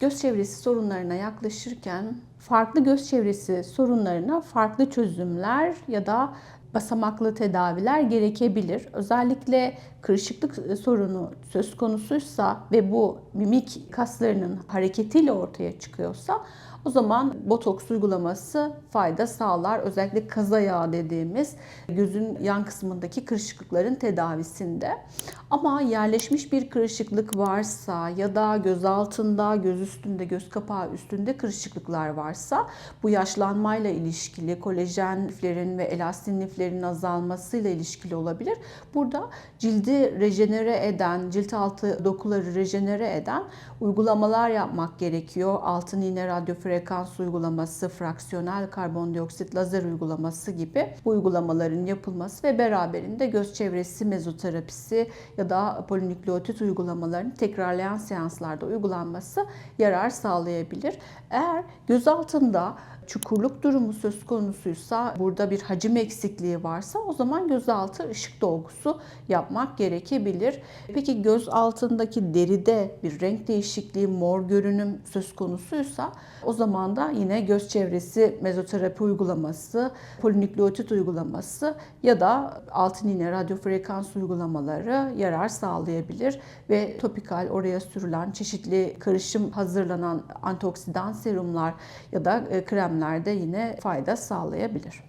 göz çevresi sorunlarına yaklaşırken farklı göz çevresi sorunlarına farklı çözümler ya da basamaklı tedaviler gerekebilir. Özellikle kırışıklık sorunu söz konusuysa ve bu mimik kaslarının hareketiyle ortaya çıkıyorsa o zaman botoks uygulaması fayda sağlar. Özellikle kaza yağı dediğimiz gözün yan kısmındaki kırışıklıkların tedavisinde. Ama yerleşmiş bir kırışıklık varsa ya da göz altında, göz üstünde, göz kapağı üstünde kırışıklıklar varsa bu yaşlanmayla ilişkili, kolajen liflerin ve elastin liflerin azalmasıyla ilişkili olabilir. Burada cildi rejenere eden, cilt altı dokuları rejenere eden uygulamalar yapmak gerekiyor. Altın iğne radyo frekans uygulaması, fraksiyonel karbondioksit lazer uygulaması gibi bu uygulamaların yapılması ve beraberinde göz çevresi mezoterapisi ya da polinükleotit uygulamalarının tekrarlayan seanslarda uygulanması yarar sağlayabilir. Eğer göz altında çukurluk durumu söz konusuysa, burada bir hacim eksikliği varsa o zaman gözaltı ışık dolgusu yapmak gerekebilir. Peki göz altındaki deride bir renk değişikliği, mor görünüm söz konusuysa o zaman da yine göz çevresi mezoterapi uygulaması, polinükleotit uygulaması ya da altın iğne radyo frekans uygulamaları yarar sağlayabilir ve topikal oraya sürülen çeşitli karışım hazırlanan antioksidan serumlar ya da e, kremlerde yine fayda sağlayabilir.